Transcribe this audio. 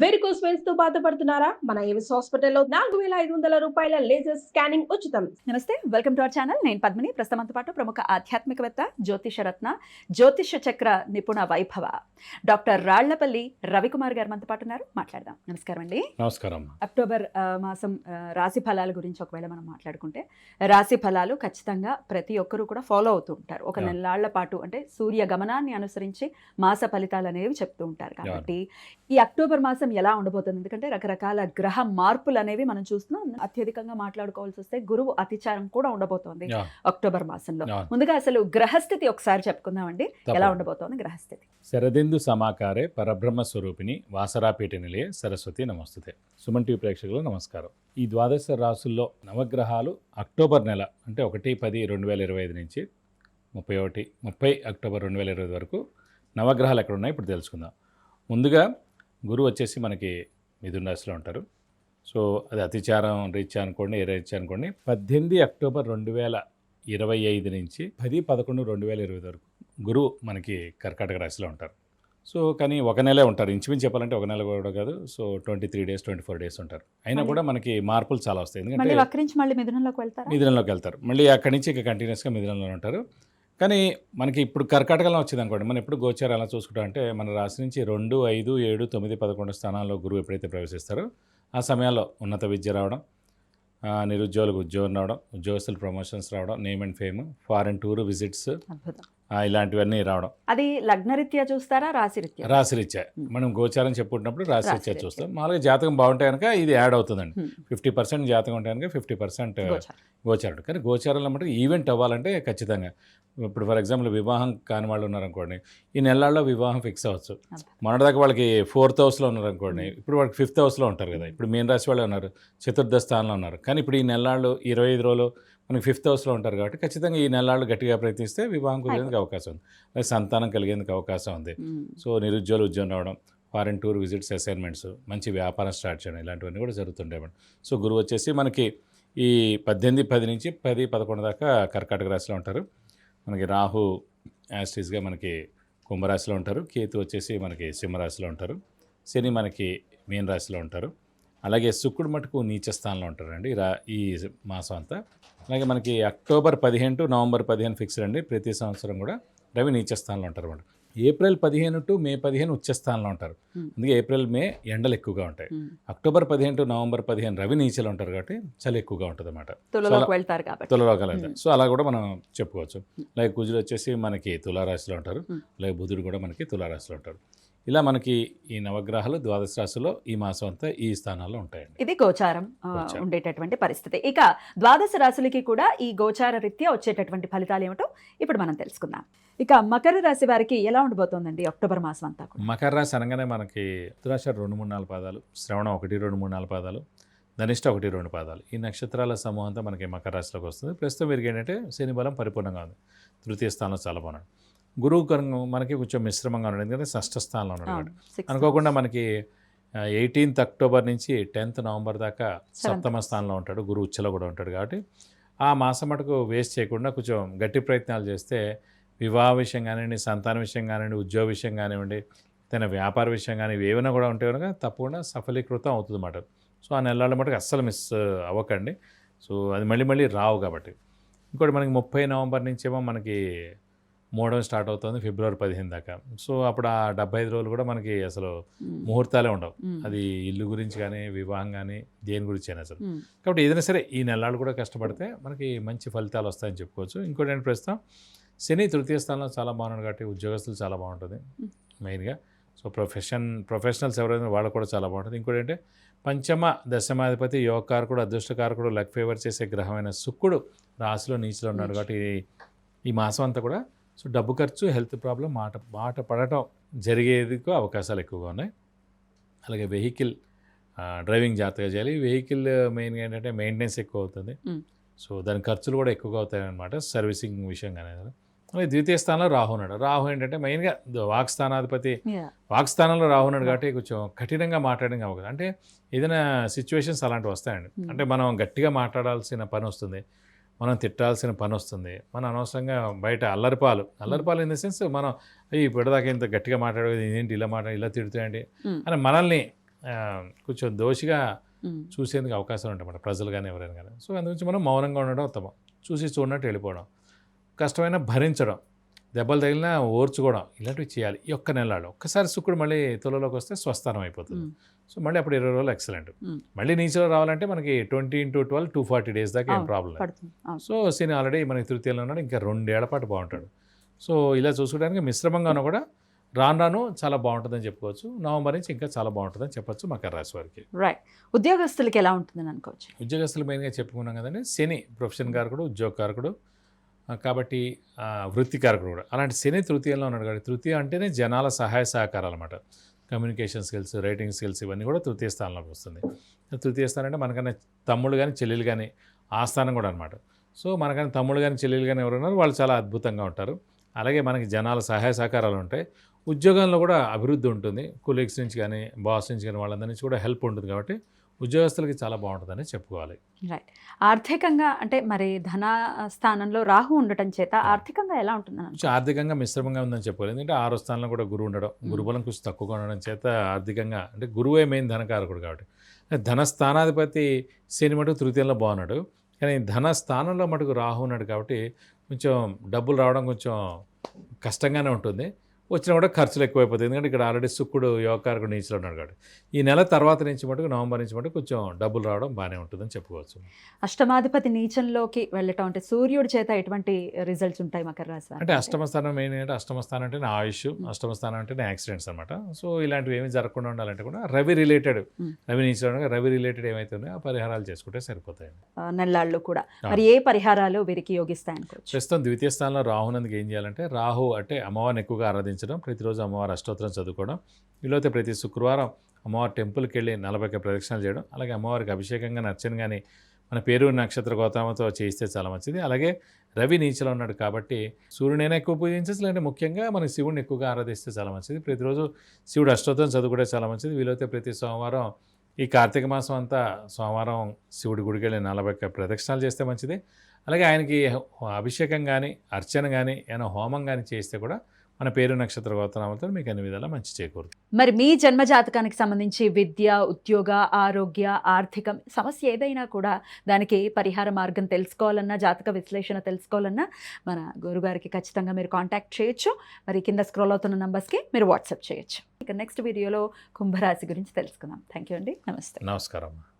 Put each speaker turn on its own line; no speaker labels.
Varicose వెయిన్స్తో బాధపడుతున్నారా? మన Avis హాస్పిటల్లో నాలుగు వేల ఐదు వందల రూపాయల లేజర్ స్కానింగ్ ఉచితం.
నమస్తే వెల్కమ్ టు అవర్ ఛానల్ నేను పద్మిని. ప్రస్తుతంతో పాటు ప్రముఖ ఆధ్యాత్మికవేత్త జ్యోతిష రత్న జ్యోతిష చక్ర నిపుణ వైభవ డాక్టర్ రాళ్ళపల్లి రవికుమార్ గారు మనతో పాటు ఉన్నారు. మాట్లాడదాం. నమస్కారం అండి.
నమస్కారం.
అక్టోబర్ మాసం రాశి ఫలాల గురించి ఒకవేళ మనం మాట్లాడుకుంటే రాశి ఫలాలు ఖచ్చితంగా ప్రతి ఒక్కరూ కూడా ఫాలో అవుతూ ఉంటారు. ఒక. నెలాళ్ళ పాటు అంటే సూర్య గమనాన్ని అనుసరించి మాస ఫలితాలు అనేవి చెప్తూ ఉంటారు కాబట్టి ఈ అక్టోబర్ మాసం ఎలా ఉండబోతుంది? ఎందుకంటే రకరకాల గ్రహ మార్పులు అనేవి మనం చూస్తున్నాం. అత్యధికంగా మాట్లాడుకోవాల్సి వస్తే గురువు అతిచారం కూడా ఉండబోతోంది అక్టోబర్ మాసంలో. ముందుగా అసలు గ్రహస్థితి ఒకసారి చెప్పుకుందామండి. ఎలా. ఉండబోతోంది గ్రహస్థితి?
శరదిందు సమాకారే పరబ్రహ్మ స్వరూపిణి వాసరాపీఠ నిలయ సరస్వతి నమస్తుతే. సుమన్ టీవీ ప్రేక్షకులు నమస్కారం. ఈ ద్వాదశ రాసుల్లో నవగ్రహాలు అక్టోబర్ నెల అంటే ఒకటి పది రెండు వేల ఇరవై ఐదు నుంచి ముప్పై ఒకటి ముప్పై అక్టోబర్ రెండు వేల ఇరవై వరకు నవగ్రహాలు ఎక్కడ ఉన్నాయో ఇప్పుడు తెలుసుకుందాం. ముందుగా గురువు వచ్చేసి మనకి మిథున రాశిలో ఉంటారు. సో అది అతిచారం రీత్యా అనుకోండి ఏ రీత్యా అనుకోండి పద్దెనిమిది అక్టోబర్ రెండు వేల ఇరవై ఐదు నుంచి పది పదకొండు రెండు వేల ఇరవై వరకు గురువు మనకి కర్కాటక రాశిలో ఉంటారు. సో కానీ ఒక నెలే ఉంటారు. ఇంచుమించు చెప్పాలంటే ఒక నెల కూడా కాదు. So twenty three days twenty four days ఉంటారు. అయినా కూడా మనకి మార్పులు చాలా వస్తాయి. ఎందుకంటే
మిథునంలోకి వెళ్తారా?
మిథునంలోకి వెళ్తారు. మళ్ళీ అక్కడి నుంచి ఇక కంటిన్యూస్గా మిథునంలో ఉంటారు. కానీ మనకి ఇప్పుడు కర్కాటకలో వచ్చింది అనుకోండి మనం ఎప్పుడు గోచారం ఎలా చూసుకుంటాం అంటే మన రాశి నుంచి రెండు ఐదు ఏడు తొమ్మిది పదకొండు స్థానాల్లో గురువు ఎప్పుడైతే ప్రవేశిస్తారో ఆ సమయాల్లో ఉన్నత విద్య రావడం నిరుద్యోగులకు ఉద్యోగం రావడం ఉద్యోగస్తులు ప్రమోషన్స్ రావడం name and fame foreign tour visits ఇలాంటివన్నీ రావడం.
అది లగ్నరీత్యా చూస్తారా రాశిరీత్యా?
రాశిరీత్యా. మనం గోచారం చెప్పుకుంటున్నప్పుడు రాశిరీత్యా. చూస్తాం. మామూలుగా జాతకం బాగుంటే కనుక ఇది యాడ్ అవుతుందండి. ఫిఫ్టీ పర్సెంట్ జాతకం ఉంటే కనుక ఫిఫ్టీ పర్సెంట్
గోచారం.
కానీ గోచారంలో మటుకు ఈవెంట్ అవ్వాలంటే ఖచ్చితంగా. ఇప్పుడు ఫర్ ఎగ్జాంపుల్ వివాహం కాని వాళ్ళు ఉన్నారనుకోండి ఈ నెలల్లో వివాహం ఫిక్స్ అవ్వచ్చు. మొన్నటిదాకా వాళ్ళకి ఫోర్త్ హౌస్లో ఉన్నారనుకోండి ఇప్పుడు వాళ్ళకి ఫిఫ్త్ హౌస్లో ఉంటారు కదా. ఇప్పుడు మీన రాశి వాళ్ళే ఉన్నారు చతుర్థ స్థానంలో ఉన్నారు. కానీ ఇప్పుడు ఈ నెలలు ఇరవై ఐదు రోజులు మనకి ఫిఫ్త్ హౌస్లో ఉంటారు కాబట్టి ఖచ్చితంగా ఈ నెలలు గట్టిగా ప్రయత్నిస్తే వివాహం కుదిరేందుకు అవకాశం ఉంది. అలాగే సంతానం కలిగేందుకు అవకాశం ఉంది. సో నిరుద్యోగులు ఉద్యోగం రావడం ఫారెన్ టూర్ విజిట్స్ అసైన్మెంట్స్ మంచి వ్యాపారం స్టార్ట్ చేయడం ఇలాంటివన్నీ కూడా జరుగుతుంటాయి మేడం. సో గురువు వచ్చేసి మనకి ఈ పద్దెనిమిది పది నుంచి పది పదకొండు దాకా కర్కాటక రాశిలో ఉంటారు. మనకి రాహు యాస్టీస్గా మనకి కుంభరాశిలో ఉంటారు. కేతు వచ్చేసి మనకి సింహరాశిలో ఉంటారు. శని మనకి మీన రాశిలో ఉంటారు. అలాగే శుక్రుడు మటుకు నీచ స్థానంలో ఉంటారండి. రా ఈ మాసం అంతా అలాగే మనకి అక్టోబర్ పదిహేను టు నవంబర్ పదిహేను ఫిక్స్డ్ అండి. ప్రతి సంవత్సరం కూడా రవి నీచ స్థానంలో ఉంటారు అన్నమాట. ఏప్రిల్ పదిహేను టు మే పదిహేను ఉచ్చ స్థానంలో ఉంటారు. అందుకే ఏప్రిల్ మే ఎండలు ఎక్కువగా ఉంటాయి. అక్టోబర్ పదిహేను టు నవంబర్ పదిహేను రవి నీచలు ఉంటారు కాబట్టి చలి ఎక్కువగా ఉంటుంది అన్నమాట.
తులలోకి వెళ్తారు.
సో అలా కూడా మనం చెప్పుకోవచ్చు. అలాగే కుజుడు వచ్చేసి మనకి తులారాశిలో ఉంటారు. అలాగే బుధుడు కూడా మనకి తులారాశిలో ఉంటారు. ఇలా మనకి ఈ నవగ్రహాలు ద్వాదశ రాశిలో ఈ మాసం అంతా ఈ స్థానాల్లో ఉంటాయండి.
ఇది గోచారం. ఉండేటటువంటి పరిస్థితి. ఇక ద్వాదశ రాశులకి కూడా ఈ గోచార రీత్యా వచ్చేటటువంటి ఫలితాలు ఏమిటో ఇప్పుడు మనం తెలుసుకుందాం. ఇక మకర రాశి వారికి ఎలా ఉండబోతోందండి అక్టోబర్ మాసం అంతా
మకర రాశి అనగానే మనకి ఉత్తరాష రెండు మూడు నాలుగు పాదాలు శ్రవణం ఒకటి రెండు మూడు నాలుగు పాదాలు ధనిష్ట ఒకటి రెండు పాదాలు. ఈ నక్షత్రాల సమూహం అంతా మనకి మకర రాశిలోకి వస్తుంది. ప్రస్తుతం వీరికి ఏంటంటే శని బలం పరిపూర్ణంగా ఉంది. తృతీయ స్థానంలో చాలా బాగున్నాడు. గురువు కరంగం మనకి కొంచెం మిశ్రమంగా ఉన్నాడు ఎందుకంటే షష్ఠ స్థానంలో ఉన్నాడు అనుకోకుండా మనకి ఎయిటీన్త్ అక్టోబర్ నుంచి టెన్త్ నవంబర్ దాకా సప్తమ స్థానంలో ఉంటాడు. గురువు ఉచ్చలో కూడా ఉంటాడు కాబట్టి ఆ మాసం మటుకు వేస్ట్ చేయకుండా కొంచెం గట్టి ప్రయత్నాలు చేస్తే వివాహ విషయం కానివ్వండి సంతాన విషయం కానివ్వండి ఉద్యోగ విషయం కానివ్వండి తన వ్యాపార విషయం కానీ ఏమైనా కూడా ఉంటే కనుక తప్పకుండా సఫలీకృతం అవుతుంది అన్నమాట సో ఆ నెలల మటుకు అస్సలు మిస్ అవ్వకండి. సో అది మళ్ళీ మళ్ళీ రావు కాబట్టి. ఇంకోటి మనకి ముప్పై నవంబర్ నుంచేమో మనకి మూడవ స్టార్ట్ అవుతుంది ఫిబ్రవరి పదిహేను దాకా సో అప్పుడు ఆ డెబ్బై ఐదు రోజులు కూడా మనకి అసలు. ముహూర్తాలే ఉండవు. అది ఇల్లు గురించి కానీ వివాహం కానీ దేని గురించి అయినా సరే
ఉమ్.
కాబట్టి ఏదైనా సరే ఈ నెలలు కూడా కష్టపడితే మనకి మంచి ఫలితాలు వస్తాయని చెప్పుకోవచ్చు ఇంకోటి ఏంటి ప్రస్తుతం శని తృతీయ స్థానంలో చాలా బాగున్నాడు కాబట్టి ఉద్యోగస్తులు చాలా బాగుంటుంది. మెయిన్గా సో ప్రొఫెషన్ ప్రొఫెషనల్స్ ఎవరైనా వాళ్ళకు కూడా చాలా బాగుంటుంది ఇంకోటి ఏంటంటే పంచమ దశమాధిపతి యోగకారకుడు అదృష్టకారకుడు లక్ ఫేవర్ చేసే గ్రహమైన శుక్రుడు రాశిలో నీచిలో ఉన్నాడు. కాబట్టి ఈ- ఈ మాసం అంతా కూడా సో డబ్బు ఖర్చు హెల్త్ ప్రాబ్లం మాట మాట పడటం జరిగేందుకు అవకాశాలు ఎక్కువగా ఉన్నాయి. అలాగే వెహికల్ డ్రైవింగ్ జాగ్రత్తగా చేయాలి. వెహికల్ మెయిన్గా ఏంటంటే మెయింటెనెన్స్ ఎక్కువ అవుతుంది. సో దాని ఖర్చులు కూడా ఎక్కువగా అవుతాయి అనమాట సర్వీసింగ్ విషయం కానీ అలాగే ద్వితీయ స్థానంలో రాహు ఉన్నాడు. రాహు ఏంటంటే మెయిన్గా వాక్ స్థానాధిపతి.
Yeah.
వాక్ స్థానంలో రాహు ఉన్నాడు కాబట్టి కొంచెం కఠినంగా మాట్లాడడం అవకాశం అంటే ఏదైనా సిచ్యువేషన్స్ అలాంటివి వస్తాయండి. అంటే మనం గట్టిగా మాట్లాడాల్సిన పని వస్తుంది. మనం తిట్టాల్సిన పని వస్తుంది మనం అనవసరంగా బయట అల్లరిపాలు. అల్లరిపాలు ఇన్ ద సెన్స్ మనం "అయ్యి ఇప్పటిదాకా ఇంత గట్టిగా మాట్లాడేది ఏంటి ఇలా మాట్లాడి ఇలా తిడుతాయండి. అని మనల్ని కొంచెం దోషిగా. చూసేందుకు అవకాశం ఉంటాయి ప్రజలు కానీ ఎవరైనా కానీ సో అందుగురించి మనం మౌనంగా ఉండడం ఉత్తమం. చూసి చూడనట్టు వెళ్ళిపోవడం. కష్టమైన భరించడం. దెబ్బలు తగిలినా ఓర్చుకోవడం ఇలాంటివి చేయాలి ఈ ఒక్క నెలలో ఒక్కసారి శుక్రుడు మళ్ళీ తులలోకి వస్తే స్వస్థానం అయిపోతుంది. సో మళ్ళీ అప్పుడు ఇరవై రోజులు ఎక్సలెంట్. మళ్ళీ నీచలో రావాలంటే మనకి twenty into twelve two forty days దాకా ఏం ప్రాబ్లం. సో శని ఆల్రెడీ మనకి తృతీయంలో ఉన్నాడు ఇంకా రెండేళ్ళ పాటు బాగుంటాడు. సో ఇలా చూసుకోవడానికి మిశ్రమంగా ఉన్నా కూడా రాను రాను చాలా బాగుంటుందని చెప్పుకోవచ్చు. నవంబర్ నుంచి ఇంకా చాలా బాగుంటుందని చెప్పొచ్చు మకర రాశి వారికి.
రైట్ ఉద్యోగస్తులకి ఎలా ఉంటుందని అనుకోవచ్చు?
ఉద్యోగస్తులు మెయిన్గా చెప్పుకున్నాం కదండి శని ప్రొఫెషన్ కారకుడు ఉద్యోగ కారకుడు కాబట్టి వృత్తికారకుడు కూడా. అలాంటి శని తృతీయంలో ఉన్నాడు కాబట్టి తృతీయ అంటేనే జనాల సహాయ సహకారాలు అనమాట కమ్యూనికేషన్ స్కిల్స్ రైటింగ్ స్కిల్స్ ఇవన్నీ కూడా తృతీయ స్థానంలోకి వస్తుంది. తృతీయ స్థానం అంటే మనకన్నా తమ్ముళ్ళు కానీ చెల్లెలు కానీ ఆ స్థానం కూడా అనమాట సో మనకన్నా తమ్ముళ్ళు కానీ చెల్లెలు కానీ ఎవరున్నారు వాళ్ళు చాలా అద్భుతంగా ఉంటారు. అలాగే మనకి జనాల సహాయ సహకారాలు ఉంటాయి. ఉద్యోగంలో కూడా అభివృద్ధి ఉంటుంది. కొలీగ్స్ నుంచి కానీ బాస్ నుంచి కానీ వాళ్ళందరి నుంచి కూడా హెల్ప్ ఉంటుంది కాబట్టి ఉద్యోగస్తులకి చాలా బాగుంటుందని చెప్పుకోవాలి.
రైట్ ఆర్థికంగా అంటే మరి ధన స్థానంలో రాహు ఉండటం చేత ఆర్థికంగా ఎలా ఉంటుందని
కొంచెం ఆర్థికంగా మిశ్రమంగా ఉందని చెప్పాలి ఎందుకంటే ఆరో స్థానంలో కూడా గురువు ఉండడం గురుబలం కొంచెం తక్కువగా ఉండడం చేత ఆర్థికంగా అంటే గురువే మెయిన్ ధనకారకుడు కాబట్టి. ధన స్థానాధిపతి శని మటుకు తృతీయంలో బాగున్నాడు. కానీ ధన స్థానంలో మటుకు రాహు ఉన్నాడు కాబట్టి కొంచెం డబ్బులు రావడం కొంచెం కష్టంగానే ఉంటుంది. వచ్చినా కూడా ఖర్చులు ఎక్కువైపోతాయి. ఎందుకంటే ఇక్కడ ఆల్రెడీ శుక్రుడు యోగకారకుడు నీచులో ఉన్నాడు కాబట్టి. ఈ నెల తర్వాత నుంచి మటుకు నవంబర్ నుంచి మటుకు కొంచెం డబ్బులు రావడం బాగానే ఉంటుందని చెప్పుకోవచ్చు.
అష్టమాధిపతి నీచంలోకి వెళ్ళటం అంటే సూర్యుడి చేత ఎటువంటి రిజల్ట్స్ ఉంటాయి మకర రాశి?
అంటే అష్టమ స్థానం మెయిన్ ఏంటంటే అష్టమ స్థానం అంటేనే ఆయుష్ అష్టమ స్థానం అంటేనే యాక్సిడెంట్స్ అనమాట సో ఇలాంటివి ఏమీ జరగకుండా ఉండాలంటే కూడా రవి రిలేటెడ్. రవి నుంచి రవి రిలేటెడ్ ఏమైతే ఉన్నాయో ఆ పరిహారాలు చేసుకుంటే సరిపోతాయి.
నెల్లాళ్ళు కూడా. మరి ఏ పరిహారాలు వీరికి యోగిస్తాయి అనుకోవచ్చు
ప్రస్తుతం ద్వితీయ స్థానంలో రాహునందుకు ఏం చేయాలంటే రాహు అంటే అమ్మవారిని ఎక్కువగా ఆచరించడం ప్రతిరోజు అమ్మవారి అష్టోత్తరం చదువుకోవడం వీలైతే ప్రతి శుక్రవారం అమ్మవారి టెంపుల్కి వెళ్ళి నలభై ఒక్క చేయడం అలాగే అమ్మవారికి అభిషేకంగా కానీ అర్చన కానీ మన పేరు నక్షత్ర గోతామతో చేయిస్తే చాలా మంచిది. అలాగే రవి నీచలో ఉన్నాడు కాబట్టి సూర్యుడైనా ఎక్కువ పూజించచ్చు లేదంటే ముఖ్యంగా మన శివుడిని ఎక్కువగా ఆరాధిస్తే చాలా మంచిది. ప్రతిరోజు శివుడు అష్టోత్తరం చదువుకుంటే చాలా మంచిది. వీలైతే ప్రతి సోమవారం ఈ కార్తీక మాసం అంతా సోమవారం శివుడి గుడికి వెళ్ళి నలభై ఒక్క ప్రదక్షిణాలు చేస్తే మంచిది. అలాగే ఆయనకి అభిషేకం కానీ అర్చన కానీ ఏమైనా హోమం కానీ చేస్తే కూడా మన పేరు నక్షత్ర గోత్రనామంతో మీకు అన్ని విధాలా మంచి చేకూరుతుంది.
మరి మీ జన్మ జాతకానికి సంబంధించి విద్య ఉద్యోగ ఆరోగ్య ఆర్థికం సమస్య ఏదైనా కూడా దానికి పరిహార మార్గం తెలుసుకోవాలన్నా జాతక విశ్లేషణ తెలుసుకోవాలన్నా మన గురుగారికి ఖచ్చితంగా మీరు కాంటాక్ట్ చేయొచ్చు. మరి కింద స్క్రోల్ అవుతున్న నంబర్స్కి మీరు వాట్సాప్ చేయొచ్చు. ఇక నెక్స్ట్ వీడియోలో కుంభరాశి గురించి తెలుసుకుందాం. థ్యాంక్ యూ అండి. నమస్తే.
నమస్కారం.